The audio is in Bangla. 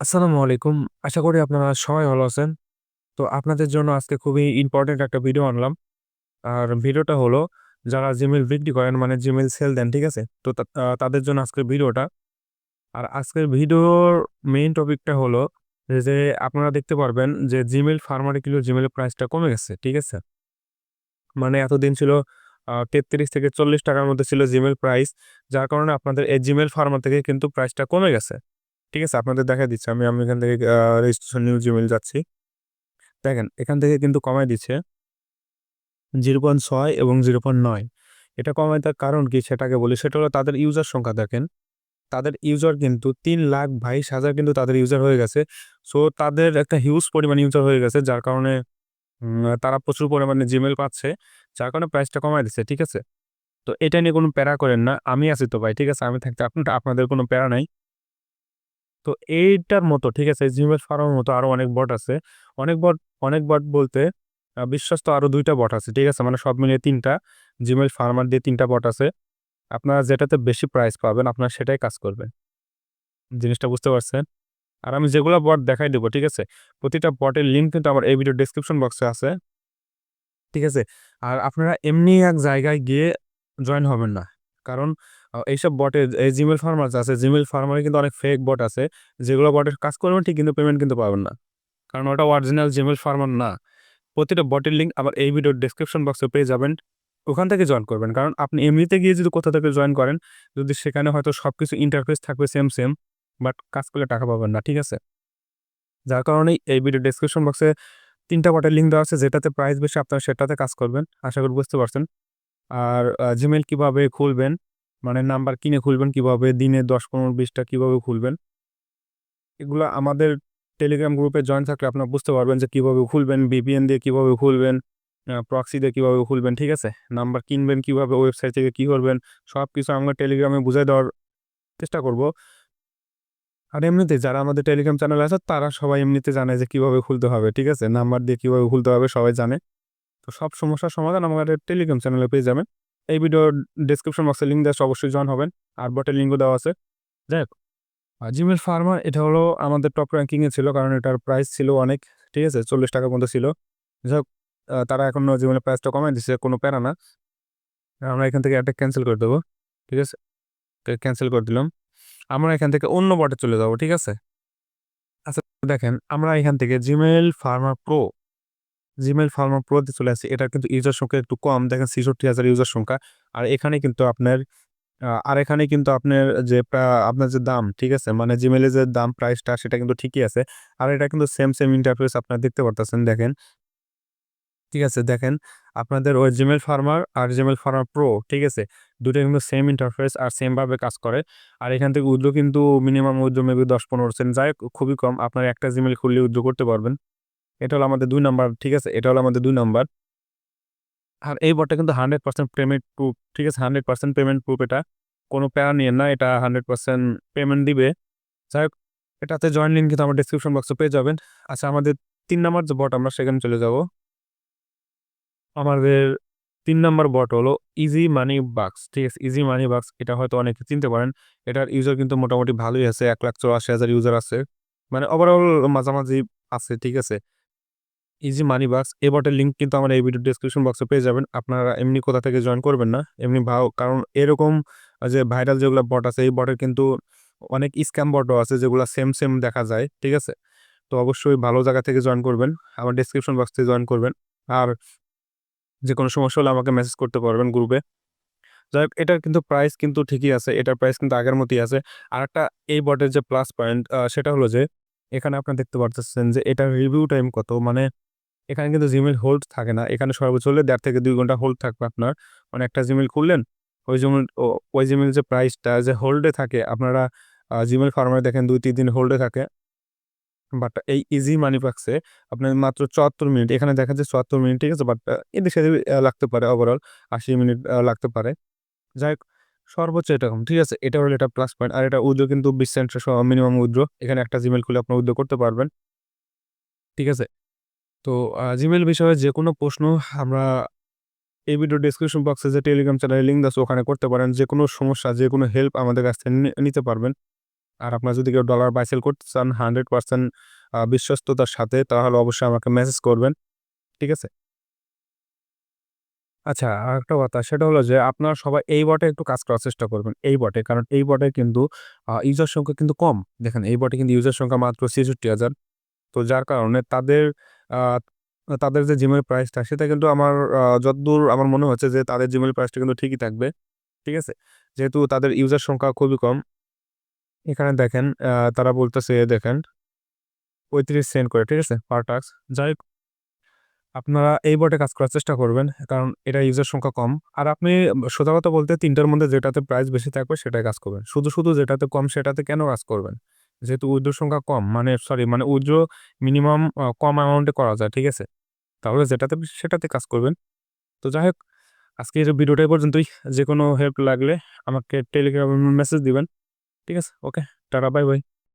আসসালামু আলাইকুম। আশা করি আপনারা সবাই ভালো আছেন। তো আপনাদের জন্য আজকে খুবই ইম্পোর্টেন্ট একটা ভিডিও আনলাম। আর ভিডিওটা হলো যারা Gmail বিক্রি করেন মানে Gmail সেল দেন, ঠিক আছে? তো তাদের জন্য আজকের ভিডিওটা। আর আজকের ভিডিওর মেইন টপিকটা হলো যে, আপনারা দেখতে পারবেন যে Gmail ফার্মারে Gmail এর প্রাইসটা কমে গেছে, ঠিক আছে? মানে এতদিন ছিল ৩৩ থেকে ৳৪০ টাকার মধ্যে ছিল Gmail প্রাইস। যার কারণে আপনাদের এই Gmail ফার্মার থেকে কিন্তু প্রাইসটা কমে গেছে। ঠিক আছে? আপনাদের দেখা দিচ্ছে আমি আমি এখান থেকে রেজিস্ট্রেশন নিউ জিমেল যাচ্ছি। দেখেন এখান থেকে কিন্তু কমায় দিচ্ছে 0.6 এবং 0.9 এটা কমায় দেওয়ার কারণ কি সেটাকে বলি। সেটা হলো তাদের ইউজার সংখ্যা দেখেন। তাদের ইউজার কিন্তু ৩,২২,০০০ কিন্তু তাদের ইউজার হয়ে গেছে। সো তাদের একটা হিউজ পরিমাণ ইউজার হয়ে গেছে যার কারণে তারা প্রচুর পরিমাণে জিমেল পাচ্ছে। যার কারণে প্রাইসটা কমায় দিচ্ছে, ঠিক আছে? তো এটা নিয়ে কোনো প্যারা করেন না। আমি আছি তো ভাই, ঠিক আছে? আমি থাকতে আপনার আপনাদের কোনো প্যারা নাই। তো এইটার মতো ঠিক আছে Gmail ফার্মের মতো আরও অনেক বট আছে। অনেক বট অনেক বট বলতে আ বিশ্বস্ত আরও দুইটা বট আছে, ঠিক আছে? মানে সব মিলিয়ে ৩ টা Gmail ফার্মার দিয়ে ৩ টা বট আছে। আপনারা যেটাতে বেশি প্রাইস পাবেন আপনারা সেটাই কাজ করবেন। জিনিসটা বুঝতে পারছেন? আর আমি যেগুলো বট দেখাই দেবো ঠিক আছে? প্রতিটা বটের লিঙ্ক কিন্তু আমার এই ভিডিওর ডেসক্রিপশন বক্সে আছে। ঠিক আছে? আর আপনারা এমনি এক জায়গায় গিয়ে জয়েন হবেন না। কারণ এইসব বটে এই জিমেল ফার্মার আছে জিমেল ফার্মারে কিন্তু অনেক ফেক বট আছে। যেগুলো বটের কাজ করবেন ঠিক কিন্তু পেমেন্ট কিন্তু পাবেন না। কারণ ওটা অরিজিনাল জিমেল ফার্মার না। প্রতিটা বটের লিঙ্ক আবার এই ভিডিওর ডেসক্রিপশন বক্সে পেয়ে যাবেন। ওখান থেকে জয়েন করবেন। কারণ আপনি এমনিতে গিয়ে যদি কোথা থেকে জয়েন করেন, যদি সেখানে হয়তো সবকিছু ইন্টারফেস থাকবে সেম, সেম বাট কাজ করলে টাকা পাবেন না, ঠিক আছে? যার কারণে এই ভিডিও ডেসক্রিপশন বক্সে তিনটা বটের লিঙ্ক দেওয়া আছে যেটাতে প্রাইস বেশি আপনারা সেটাতে কাজ করবেন। আশা করি বুঝতে পারছেন। আর জিমেল কীভাবে খুলবেন, মানে নাম্বার কিনে খুলবেন কীভাবে, দিনে ১০, ১৫, ২০ টা কীভাবে খুলবেন এগুলা আমাদের টেলিগ্রাম গ্রুপে জয়েন থাকলে আপনারা বুঝতে পারবেন যে কীভাবে খুলবেন, VPN দিয়ে কীভাবে খুলবেন, প্রক্সি দিয়ে কীভাবে খুলবেন, ঠিক আছে? নাম্বার কিনবেন কীভাবে, ওয়েবসাইট থেকে কি করবেন, সব কিছু আমরা টেলিগ্রামে বুঝায় দেওয়ার চেষ্টা করব। আর এমনিতে যারা আমাদের টেলিগ্রাম চ্যানেল আছে তারা সবাই এমনিতে জানে যে কীভাবে খুলতে হবে, ঠিক আছে? নাম্বার দিয়ে কীভাবে খুলতে হবে সবাই জানে। তো সব সমস্যার সমাধান আমাদের টেলিগ্রাম চ্যানেলে পেয়ে যাবেন। এই ভিডিওর ডেসক্রিপশন বক্সে লিঙ্ক দেওয়া অবশ্যই জয়েন হবেন। আর বটের লিঙ্কও দেওয়া আছে। যাই হোক, Gmail ফার্মার এটা হলো আমাদের টপ র্যাঙ্কিংয়ে ছিল কারণ এটার প্রাইস ছিল অনেক, ঠিক আছে? চল্লিশ টাকা মতো ছিল। যাই হোক, তারা এখন এর প্রাইসটা কমায় দিচ্ছে কোনো প্যারা না। আমরা এখান থেকে এটা ক্যান্সেল করে দেবো ঠিক আছে? ক্যান্সেল করে দিলাম। আমরা এখান থেকে অন্য বটে চলে যাব, ঠিক আছে? আচ্ছা দেখেন আমরা এখান থেকে Gmail farmer pro, Gmail farmer pro তে চলে আসছি। এটার কিন্তু ইউজার সংখ্যা একটু কম। দেখেন ৬৬,০০০ ইউজার সংখ্যা। আর এখানে কিন্তু আপনার আর এখানে কিন্তু আপনার যে আপনার যে দাম, ঠিক আছে? মানে জিমেলের যে দাম প্রাইসটা সেটা কিন্তু ঠিকই আছে। আর এটা কিন্তু সেম, সেম ইন্টারফেস আপনারা দেখতে পারতেছেন দেখেন। ঠিক আছে? দেখেন আপনাদের ওই জিমেল ফার্মার আর জিমেল ফার্মার প্রো, ঠিক আছে? দুটো কিন্তু সেম ইন্টারফেস আর সেমভাবে কাজ করে। আর এখান থেকে উদ্যোগ কিন্তু মিনিমাম উইথড্র মেবি ১০-১৫% যাই হোক খুবই কম। আপনার একটা জিমেল খুললে উদ্যোগ করতে পারবেন। এটা হলো আমাদের দুই নাম্বার, ঠিক আছে? এটা হলো আমাদের দুই নাম্বার। আর এই বটটা কিন্তু 100% পেমেন্ট প্রুফ, ঠিক আছে? 100% পেমেন্ট প্রুফ এটা। কোনো প্যারা নিয়ে না। এটা 100% পেমেন্ট দিবে। যাই হোক, এটাতে জয়েন লিঙ্ক কিন্তু আমার ডেসক্রিপশন বক্সে পেয়ে যাবেন। আচ্ছা আমাদের তিন নাম্বার যে বট আমরা সেখানে চলে যাব। আমাদের তিন নাম্বার বট হলো ইজি মানি বাক্স, ঠিক আছে? ইজি মানি বাক্স এটা হয়তো অনেকে চিনতে পারেন। এটার ইউজার কিন্তু মোটামুটি ভালোই আছে। ১,৮৪,০০০ ইউজার আছে। মানে ওভারঅল মাঝামাঝি আছে, ঠিক আছে? ইজি মানি বাক্স এই বটের লিঙ্ক কিন্তু আমার এই ভিডিওর ডেসক্রিপশন বক্সে পেয়ে যাবেন। আপনারা এমনি কোথা থেকে জয়েন করবেন না। এমনি ভাও কারণ এরকম যে ভাইরাল যেগুলো বট আছে এই বটের কিন্তু অনেক স্ক্যাম বটও আছে যেগুলো সেম, সেম দেখা যায়, ঠিক আছে? তো অবশ্যই ভালো জায়গা থেকে জয়েন করবেন। আমার ডেসক্রিপশন বক্স থেকে জয়েন করবেন। আর যে কোনো সমস্যা হলে আমাকে মেসেজ করতে পারবেন গ্রুপে। যাই হোক এটার কিন্তু প্রাইস কিন্তু ঠিকই আছে। এটার প্রাইস কিন্তু আগের মতোই আছে। আর একটা এই বটের যে প্লাস পয়েন্ট সেটা হলো যে এখানে আপনারা দেখতে পারতেছেন যে এটার রিভিউ টাইম কত। মানে এখানে কিন্তু জিমেল হোল্ড থাকে না। এখানে সর্বোচ্চ হলে দেড় থেকে দুই ঘণ্টা হোল্ড থাকবে আপনার। মানে একটা জিমেল খুললেন, ওই ও ওই জিমেল যে প্রাইসটা যে হোল্ডে থাকে আপনারা জিমেল ফার্মারে দেখেন ২-৩ দিন হোল্ডে থাকে। বাট এই ইজি মানি বাক্সে আপনার মাত্র ৭৪ মিনিট। এখানে দেখা যায় ৭৪ মিনিট, ঠিক আছে? বাট এদিক সেদিক লাগতে পারে ওভারঅল ৮০ মিনিট লাগতে পারে। যাই হোক সর্বোচ্চ এরকম, ঠিক আছে? এটা হলো এটা প্লাস পয়েন্ট। আর এটা উইথড্র কিন্তু ২০ সেন্টের মিনিমাম উইথড্র। এখানে একটা জিমেল খুলে আপনারা উইথড্র করতে পারবেন। ঠিক আছে? তো জিমেল বিষয়ে যে কোনো প্রশ্ন আমরা এই ভিডিওর ডেসক্রিপশন বক্সে যে টেলিগ্রাম চ্যানেলের লিঙ্ক আছে ওখানে করতে পারেন। যে কোনো সমস্যা, যে কোনো হেল্প আমাদের কাছ থেকে নিতে পারবেন। আর আপনার যদি কেউ ডলার বাই সেল করতে চান হান্ড্রেড পার্সেন্ট বিশ্বস্ততার সাথে তাহলে অবশ্যই আমাকে মেসেজ করবেন। ঠিক আছে? আচ্ছা আরেকটা কথা সেটা হলো যে আপনারা সবাই এই বটে একটু কাজ করার চেষ্টা করবেন এই বটে কারণ এই বটে কিন্তু ইউজার সংখ্যা কিন্তু কম। দেখেন এই বটে কিন্তু ইউজার সংখ্যা মাত্র ছেষট্টি হাজার। তো যার কারণে তাদের তাদের যে জিমেল প্রাইসটা সেটা কিন্তু আমার যতদূর আমার মনে হচ্ছে যে তাদের জিমেল প্রাইসটা কিন্তু ঠিকই থাকবে। ঠিক আছে? যেহেতু তাদের ইউজার সংখ্যা খুবই কম। এখানে দেখেন তারা বলতেছে, দেখেন, পঁয়ত্রিশ সেন্ট করে, ঠিক আছে পার টাক্স যাই আপনারা এই বটে কাজ করার চেষ্টা করবেন, কারণ এটা ইউজার সংখ্যা কম। আর আপনি সোজা কথা বলতে, তিনটার মধ্যে যেটাতে প্রাইস বেশি থাকবে সেটাই কাজ করবেন। শুধু শুধু যেটাতে কম, সেটাতে কেন কাজ করবেন? যেহেতু উইথড্র সংখ্যা কম মানে সরি মানে উইথড্র মিনিমাম কম অ্যামাউন্টে করা যায়, ঠিক আছে? তাহলে যেটাতে, সেটাতে কাজ করবেন। তো যাই হোক আজকে এই ভিডিওটাই পর্যন্তই। যে কোনো হেল্প লাগলে আমাকে টেলিগ্রামে মেসেজ দিবেন, ঠিক আছে? ওকে টাটা বাই বাই